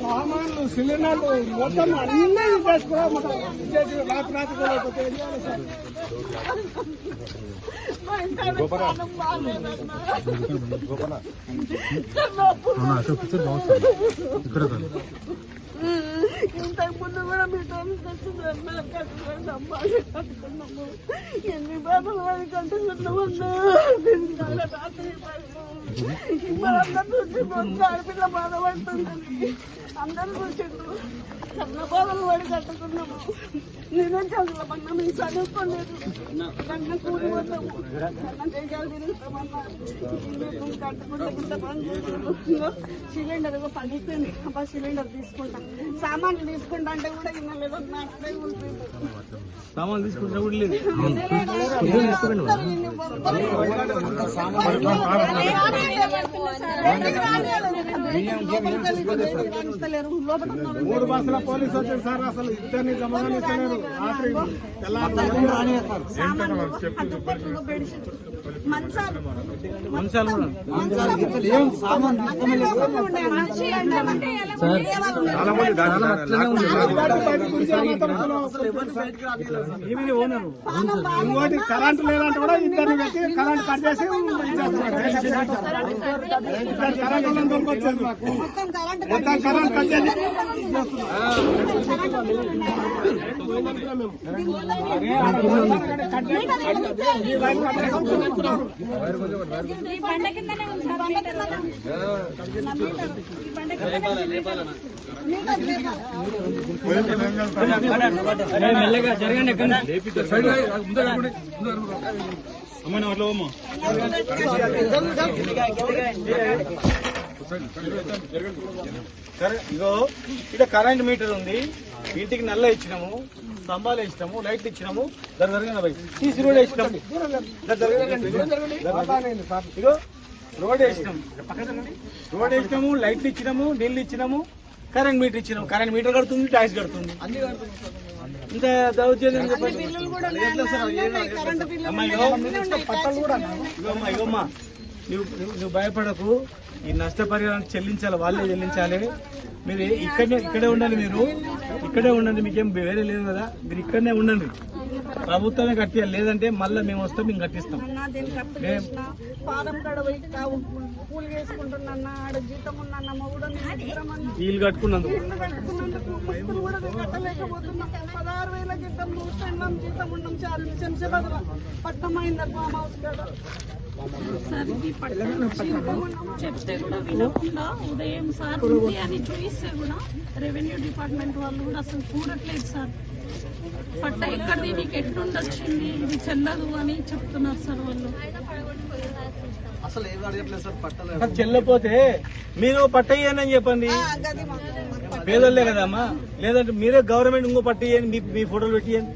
సామాన్లు సిలిండర్లు మొత్తం అన్ని ఇచ్చేసి రాత్రి రాత్రి కూడా అయిపోతే ఇంతకు ముందు కూడా మీ కట్టుకున్నాము ఎన్ని బాధలు పడి కట్టుకున్నామన్నా రాత్రి మనందరూ చూసి మొత్తం ఆడపిల్ల బాధపడుతుందని అందరూ చూసిండ్రు. చిన్న బాధలు పడి కట్టుకున్నాము. నేనే చదువులమన్నా మేము చదువుకోలేదు. కన్నా కూలి పోతాము. కన్నా దేశాలు తిరుగుతామన్నా. కట్టుకుంటే ఇంత పని చేస్తున్నాము సిలిండర్ పడిపోయింది అబ్బా సిలిండర్ తీసుకుంటాం. సామాన్లు తీసుకుంటా అంటే కూడా ఇన్నలేదు నాకే ఉంటుంది. సామాన్లు తీసుకుంటే కూడా లేదు. మూడు బస్సుల పోలీసు వచ్చారు సార్ అసలు ఇద్దరిని గమనిస్తలేరు మంచాలు. కూడా ఏమి ఓనరు ఇంకోటి కరెంట్ లేదంటే కూడా ఇద్దరిని పెట్టి కరెంట్ కట్ చేసి కరెంట్ వాళ్ళని దొరికొచ్చారు నాకు మొత్తం కరెంట్ కట్ చేసి బండ కిందనే ఉంది కిందనే మీటర్. మెల్లగా జరగండి అమ్మ అట్లా అమ్మ సరే ఇగో ఇక్కడ కరెంట్ మీటర్ ఉంది. ఇంటికి నల్ల ఇచ్చినాము స్తంభాలు ఇచ్చినాము లైట్లు ఇచ్చినాము. దాని జరగండి భయ్ సీసీ రోడ్ వేసినాము ఇగో రోడ్ వేసినాము రోడ్ వేసినాము లైట్లు ఇచ్చినాము నీళ్ళు ఇచ్చినాము. కరెంట్ మీటర్ ఇచ్చినాము కరెంట్ మీటర్ కడుతుంది ట్యాక్స్ కడుతుంది. ఇంత దౌర్జన్యం చెప్పండి. బిల్లులు కూడా నువ్వు నువ్వు- భయపడకు. ఈ నష్టపరిహారం చెల్లించాలి వాళ్ళే చెల్లించాలి. మీరు ఇక్కడనే ఇక్కడే ఉండండి మీరు. ఇక్కడే ఉండండి మీకేం వేరే లేదు కదా. మీరు ఇక్కడనే ఉండండి. ప్రభుత్వమే కట్టియాలి. లేదంటే మళ్ళీ మేము వస్తాం మేము కట్టిస్తాం. వీళ్ళు కట్టుకున్నందుకు. పదహారు వేల జీతం జీతం ఉన్నాం. చాలు శంషాబాద్ చెప్తే కూడా వినకుండా ఉదయం సార్ ఉంది అని చూపిస్తే కూడా రెవెన్యూ డిపార్ట్మెంట్ వాళ్ళు కూడా అసలు చూడట్లేదు సార్. పట్ట ఎక్కడిది? నీకు ఎట్లుండొచ్చింది ఇది చెల్లదు అని చెప్తున్నారు సార్ వాళ్ళు. అది చెల్లపోతే మీరు అని చెప్పండి. పేదోళ్ళే కదమ్మా? లేదంటే మీరే గవర్నమెంట్ ఇంకో పట్టియండి మీ మీ ఫోటోలు పెట్టియండి